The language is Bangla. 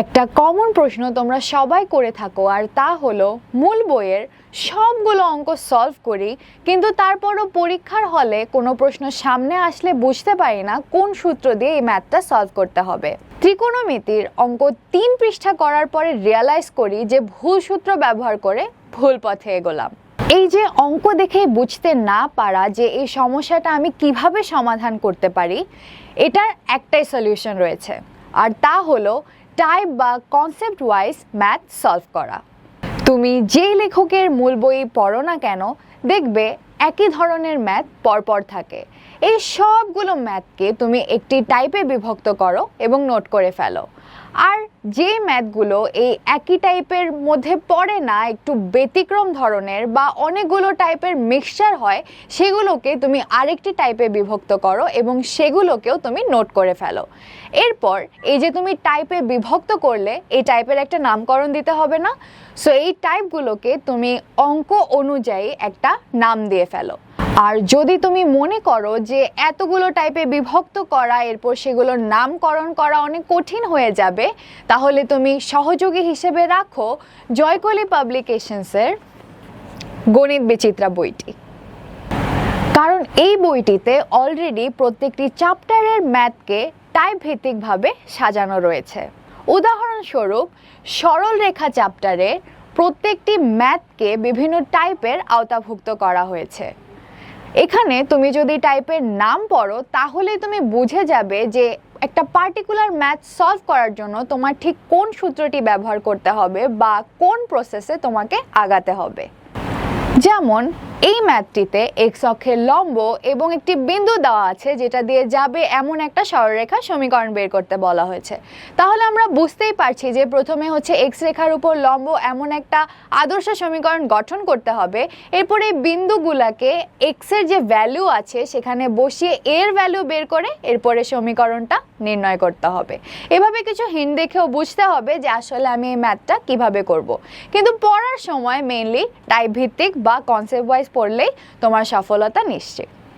একটা কমন প্রশ্ন তোমরা সবাই করে থাকো, আর তা হলো, মূল বইয়ের সবগুলো অঙ্ক সলভ করি, কিন্তু তারপরও পরীক্ষার হলে কোনো প্রশ্ন সামনে আসলে বুঝতে পারি না কোন সূত্র দিয়ে এই ম্যাথটা সলভ করতে হবে। ত্রিকোণমিতির অঙ্ক তিন পৃষ্ঠা করার পরে রিয়ালাইজ করি যে ভুল সূত্র ব্যবহার করে ভুল পথে এগোলাম। এই যে অঙ্ক দেখে বুঝতে না পারা যে এই সমস্যাটা আমি কীভাবে সমাধান করতে পারি, এটার একটাই সলিউশন রয়েছে। আর তা হলো টাইপ বা কনসেপ্ট ওয়াইজ ম্যাথ সলভ করা। তুমি যেই লেখকের মূল বই পড়ো না কেন, দেখবে একই ধরনের ম্যাথ পরপর থাকে। এই সবগুলো ম্যাথকে তুমি একটি টাইপে বিভক্ত করো এবং নোট করে ফেলো। আর যে ম্যাথগুলো এই একই টাইপের মধ্যে পড়ে না, একটু ব্যতিক্রম ধরনের বা অনেকগুলো টাইপের মিক্সচার হয়, সেগুলোকে তুমি আরেকটি টাইপে বিভক্ত করো এবং সেগুলোকেও তুমি নোট করে ফেলো। এরপর এই যে তুমি টাইপে বিভক্ত করলে, এই টাইপের একটা নামকরণ দিতে হবে না। সো এই টাইপগুলোকে তুমি অঙ্ক অনুযায়ী একটা নাম দিয়ে ফেলো। আর যদি তুমি মনে করো যে এতগুলো টাইপে বিভক্ত করা, এরপর সেগুলোর নামকরণ করা অনেক কঠিন হয়ে যাবে তাহলে তুমি সহযোগী হিসেবে রাখো জয়কলি পাবলিকেশনসের গণিত বিচিত্রা বইটি। কারণ এই বইটিতে অলরেডি প্রত্যেকটি চ্যাপ্টারের ম্যাথকে টাইপ ভিত্তিকভাবে সাজানো রয়েছে। উদাহরণস্বরূপ, সরল রেখা চ্যাপ্টারে প্রত্যেকটি ম্যাথকে বিভিন্ন টাইপের আওতাভুক্ত করা হয়েছে। এখানে তুমি যদি টাইপের নাম পড়ো, তাহলে তুমি বুঝে যাবে যে একটা পার্টিকুলার ম্যাথ সলভ করার জন্য তোমার ঠিক কোন সূত্রটি ব্যবহার করতে হবে বা কোন প্রসেসে তোমাকে আগাতে হবে। যেমন এই ম্যাথটিতে এক্স অক্ষের লম্ব এবং একটি বিন্দু দেওয়া আছে, যেটা দিয়ে যাবে এমন একটা সরলরেখা সমীকরণ বের করতে বলা হয়েছে। তাহলে আমরা বুঝতেই পারছি যে প্রথমে হচ্ছে এক্স রেখার উপর লম্ব এমন একটা আদর্শ সমীকরণ গঠন করতে হবে। এরপর এই বিন্দুগুলাকে এক্সের যে ভ্যালু আছে, সেখানে বসিয়ে এর ভ্যালু বের করে এরপরে সমীকরণটা নির্ণয় করতে হবে। এভাবে কিছু হিন্ট দেখেও বুঝতে হবে যে আসলে আমি এই ম্যাথটা কীভাবে করব। কিন্তু পড়ার সময় মেইনলি টাইপ ভিত্তিক বা কনসেপ্ট ওয়াইজ পড়লেই তোমার সফলতা নিশ্চিত।